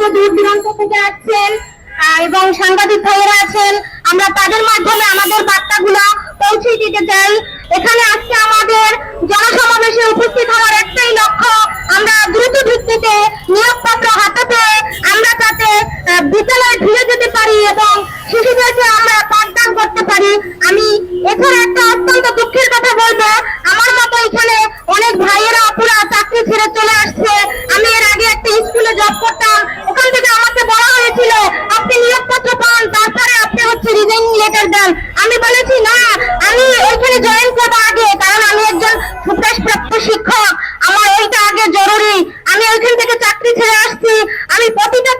থেকে দূর দূরান্ত থেকে আসছেন এবং সাংবাদিক ভাইয়েরা আছেন, আমরা তাদের মাধ্যমে আমাদের বার্তাগুলো পৌঁছে দিতে চাই। এখানে আজকে আমাদের জনসমাবেশে উপস্থিত হওয়ার একটাই লক্ষ্য, আমরা দ্রুত ভিত্তিতে নিয়োগপত্র হাতে পেয়ে আমরা তাতে বিদ্যালয়ে ফিরে যেতে পারি এবং শিশুদেরকে আমরা পাঠদান করতে পারি। আমি লেটার দেন আমি বলেছি, না, আমি ওইখানে জয়েন করব আগে, কারণ আমি একজন সুপ্রাসপ্রাপ্ত শিক্ষক। আমার ওইটা আগে জরুরি। আমি ওইখান থেকে চাকরি ছেড়ে আসছি। আমি প্রতিটা